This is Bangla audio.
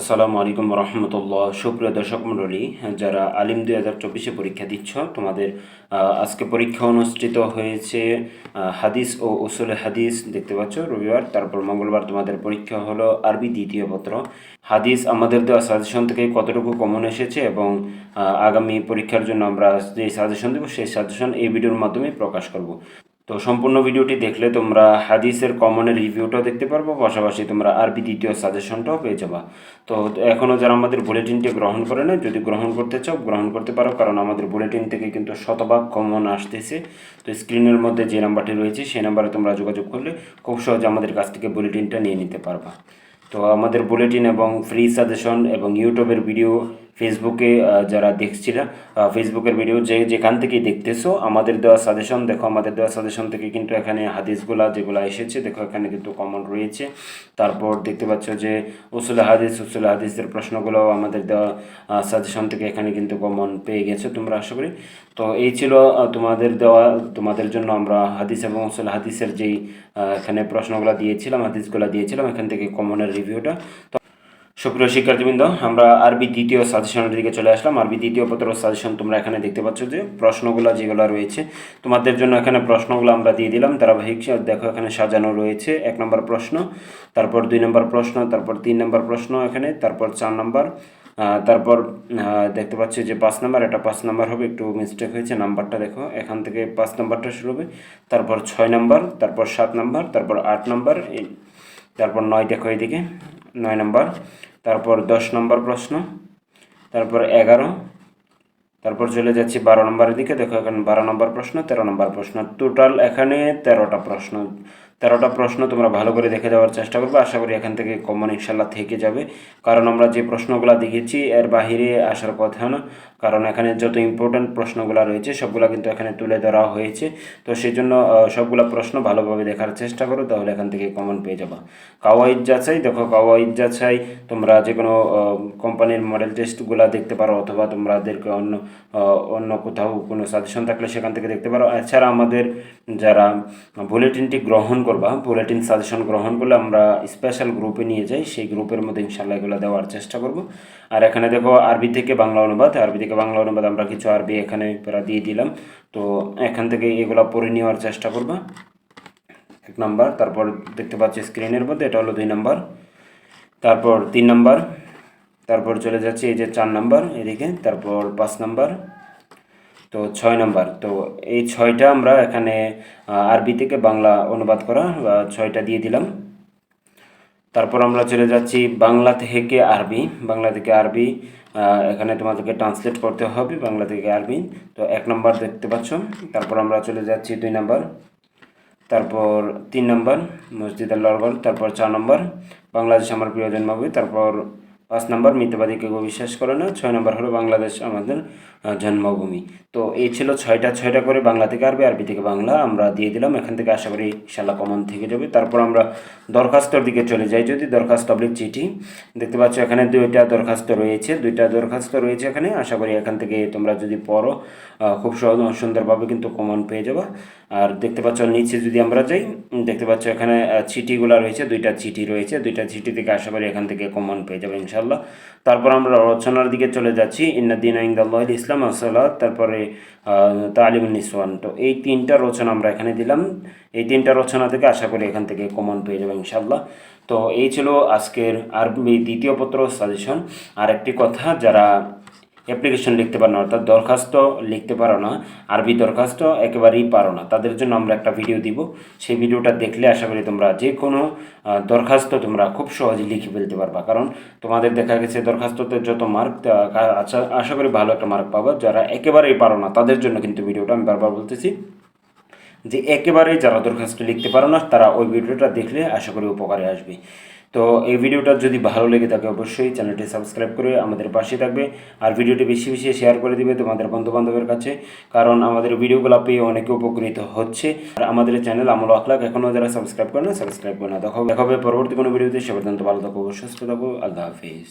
আসসালামু আলাইকুম রহমতুল্লাহ সুপ্রিয় দর্শক মণ্ডলী, যারা আলিম দুই হাজার চব্বিশে পরীক্ষা দিচ্ছ, তোমাদের আজকে পরীক্ষা অনুষ্ঠিত হয়েছে হাদিস ও উসুলে হাদিস, দেখতে পাচ্ছ, রবিবার, তারপর মঙ্গলবার তোমাদের পরীক্ষা হলো আরবি দ্বিতীয় পত্র। হাদিস আমাদের দেওয়া সাজেশন থেকে কতটুকু কমন এসেছে এবং আগামী পরীক্ষার জন্য আমরা যে সাজেশন দেবো, সেই সাজেশন এই ভিডিওর মাধ্যমে প্রকাশ করব। তো সম্পূর্ণ ভিডিওটি দেখলে তোমরা হাদিসের কমনের রিভিউটাও দেখতে পারব, পাশাপাশি তোমরা আরবি দ্বিতীয় সাজেশনটাও পেয়ে যাবা। তো এখনও যারা আমাদের বুলেটিনটি গ্রহণ করে না যদি গ্রহণ করতে চাও, গ্রহণ করতে পারো, কারণ আমাদের বুলেটিন থেকে কিন্তু শতভাগ কমন আসতেছে। তো স্ক্রিনের মধ্যে যে নাম্বারটি রয়েছে, সেই নাম্বারে তোমরা যোগাযোগ করলে খুব সহজে আমাদের কাছ থেকে বুলেটিনটা নিয়ে নিতে পারবা। তো আমাদের বুলেটিন এবং ফ্রি সাজেশন এবং ইউটিউবের ভিডিও ফেসবুকে যারা দেখছিলা ফেসবুকের ভিডিও যে যেখান থেকেই দেখতেছো, আমাদের দেওয়া সাজেশন দেখো আমাদের দেওয়া সাজেশন থেকে কিন্তু এখানে হাদিসগুলা যেগুলো এসেছে, দেখো এখানে কিন্তু কমন রয়েছে। তারপর দেখতে পাচ্ছ যে উসুল হাদিস, উসুল হাদিসের প্রশ্নগুলো আমাদের দেওয়া সাজেশন থেকে এখানে কিন্তু কমন পেয়ে গেছো তোমরা আশা করি। তো এই ছিল তোমাদের দেওয়া, তোমাদের জন্য আমরা হাদিস এবং উসুল হাদিসের যেই এখানে প্রশ্নগুলো দিয়েছিলাম, হাদিসগুলো দিয়েছিলাম, এখান থেকে কমনের রিভিউটা তো সুপ্রিয় শিক্ষার্থীবৃন্দ, আমরা আরবি দ্বিতীয় সাজেশনের দিকে চলে আসলাম। আরবি দ্বিতীয় পত্র সাজেশন তোমরা এখানে দেখতে পাচ্ছ যে প্রশ্নগুলো যেগুলো রয়েছে, তোমাদের জন্য এখানে প্রশ্নগুলো আমরা দিয়ে দিলাম। ধারাবাহিক দেখো এখানে সাজানো রয়েছে, এক নম্বর প্রশ্ন, তারপর দুই নম্বর প্রশ্ন, তারপর তিন নম্বর প্রশ্ন এখানে, তারপর চার নম্বর তারপর দেখতে পাচ্ছি যে পাঁচ নাম্বার, এটা পাঁচ নাম্বার হবে, একটু মিস্টেক হয়েছে, নাম্বারটা দেখো, এখান থেকে পাঁচ নাম্বারটা শুরু হবে, তারপর ছয় নাম্বার, তারপর সাত নাম্বার, তারপর আট নাম্বার তারপর নয় দেখো এদিকে নয় নম্বর, তারপর দশ নম্বর প্রশ্ন, তারপর এগারো, তারপর চলে যাচ্ছি বারো নম্বরের দিকে। দেখো, এখানে বারো নম্বর প্রশ্ন, তেরো নম্বর প্রশ্ন। টোটাল এখানে তেরোটা প্রশ্ন তেরোটা প্রশ্ন তোমরা ভালো করে দেখে যাওয়ার চেষ্টা করবে। আশা করি এখান থেকে কমন ইনশাল্লাহ থেকে যাবে। কারণ আমরা যে প্রশ্নগুলো দেখেছি এর বাহিরে আসার কথা না। কারণ এখানে যত ইম্পর্ট্যান্ট প্রশ্নগুলো রয়েছে, সবগুলো কিন্তু এখানে তুলে ধরা হয়েছে। তো সেই জন্য সবগুলো প্রশ্ন ভালোভাবে দেখার চেষ্টা করো, তাহলে এখান থেকে কমন পেয়ে যাবা। কাওয়াইদ যাচাই, দেখো কাওয়াইদ যাচাই, তোমরা যে কোনো কোম্পানির মডেল টেস্টগুলো দেখতে পারো, অথবা তোমাদেরকে অন্য অন্য কোথাও কোনো সাজেশন থাকলে সেখান থেকে দেখতে পারো। এছাড়া আমাদের যারা বুলেটিনটি গ্রহণ করবা, বুলেটিন সাজেশন গ্রহণ করলে আমরা স্পেশাল গ্রুপে নিয়ে যাই, সেই গ্রুপের মধ্যে ইনশাল্লাহ এগুলো দেওয়ার চেষ্টা করব। আর এখানে দেখো আরবি থেকে বাংলা অনুবাদ আরবি থেকে বাংলা অনুবাদ আমরা কিছু আরবি এখানে প্রায় দিয়ে দিলাম। তো এখান থেকে এগুলো পড়ে নেওয়ার চেষ্টা করবা। এক নম্বর, তারপর দেখতে পাচ্ছি স্ক্রিনের মধ্যে, এটা হলো দুই নম্বর। তারপর তিন নম্বর, তারপর চলে যাচ্ছে এই যে চার নম্বর, এদিকে, তারপর পাঁচ নাম্বার। তো ছয় নম্বর। তো এই ছয়টা আমরা এখানে আরবি থেকে বাংলা অনুবাদ করা ছয়টা দিয়ে দিলাম। তারপর আমরা চলে যাচ্ছি বাংলা থেকে আরবি। বাংলা থেকে আরবি এখানে তোমাদেরকে ট্রান্সলেট করতে হবে বাংলা থেকে আরবি। তো এক নম্বর দেখতে পাচ্ছ। তারপর আমরা চলে যাচ্ছি দুই নম্বর। তারপর তিন নম্বর, মসজিদ আল্লাহর তারপর চার নম্বর, বাংলাদেশ আমার প্রিয় জন্মভূমি। তারপর পাঁচ নম্বর মিথ্যাবাদী কেউ বিশ্বাস করে না, ছয় নম্বর হলো বাংলাদেশ আমাদের জন্মভূমি। তো এই ছিল ছয়টা ছয়টা করে বাংলা থেকে আরবি আরবি থেকে বাংলা আমরা দিয়ে দিলাম। এখান থেকে আশা করি ইনশাল্লাহ কমন থেকে যাবে। তারপর আমরা দরখাস্তর দিকে চলে যাই যদি, দরখাস্ত পাবলিক চিঠি। দেখতে পাচ্ছ এখানে দুইটা দরখাস্ত রয়েছে, দুইটা দরখাস্ত রয়েছে এখানে। আশা করি এখান থেকে তোমরা যদি পড়ো খুব সহজ, সুন্দরভাবে কিন্তু কমন পেয়ে যাবা। আর দেখতে পাচ্ছ নিচে যদি আমরা যাই দেখতে পাচ্ছ এখানে চিঠিগুলো রয়েছে, দুইটা চিঠি রয়েছে। দুইটা চিঠি থেকে আশা করি এখান থেকে কমন পেয়ে যাবে ইনশাল্লাহ তারপর আমরা রচনার দিকে চলে যাচ্ছি। ইন্নাদ্দিন আইন্দাল্লাহ ইসলাম আসসালাত তারপরে তালিম নিসওয়ান। তো এই তিনটা রচনা আমরা এখানে দিলাম। এই তিনটা রচনা থেকে আশা করি এখান থেকে কমন পেয়ে যাবে ইনশাল্লাহ তো এই ছিল আজকের আরবি দ্বিতীয় পত্র সাজেশন আর একটি কথা, যারা অ্যাপ্লিকেশন লিখতে পারো না, অর্থাৎ দরখাস্ত লিখতে পারো না, আরবি দরখাস্ত একেবারেই পারো না। তাদের জন্য আমরা একটা ভিডিও দিব। সেই ভিডিওটা দেখলে আশা করি তোমরা যে কোনো দরখাস্ত তোমরা খুব সহজে লিখে ফেলতে পারবা। কারণ তোমাদের দেখা গেছে দরখাস্ততে যত মার্ক আচ্ছা আশা করি ভালো একটা মার্ক পাবো। যারা একেবারেই পারো না, তাদের জন্য কিন্তু ভিডিওটা আমি বারবার বলতেছি যে, একেবারেই যারা দরখাস্ত লিখতে পারো না, তারা ওই ভিডিওটা দেখলে আশা করি উপকারে আসবে। তো এই ভিডিওটা যদি ভালো লেগে থাকে অবশ্যই চ্যানেলটি সাবস্ক্রাইব করে আমাদের পাশে থাকবে আর ভিডিওটি বেশি বেশি শেয়ার করে দিবে তোমাদের বন্ধুবান্ধবের কাছে, কারণ আমাদের ভিডিওগুলো পেয়ে অনেকে উপকৃত হচ্ছে। আর আমাদের চ্যানেল আমল আখলাক এখনও যারা সাবস্ক্রাইব করে না, সাবস্ক্রাইব করে না। দেখো দেখা হবে পরবর্তী কোনো ভিডিওতে। সে পর্যন্ত ভালো থাকো, সুস্থ থাকো, আল্লাহ হাফিজ।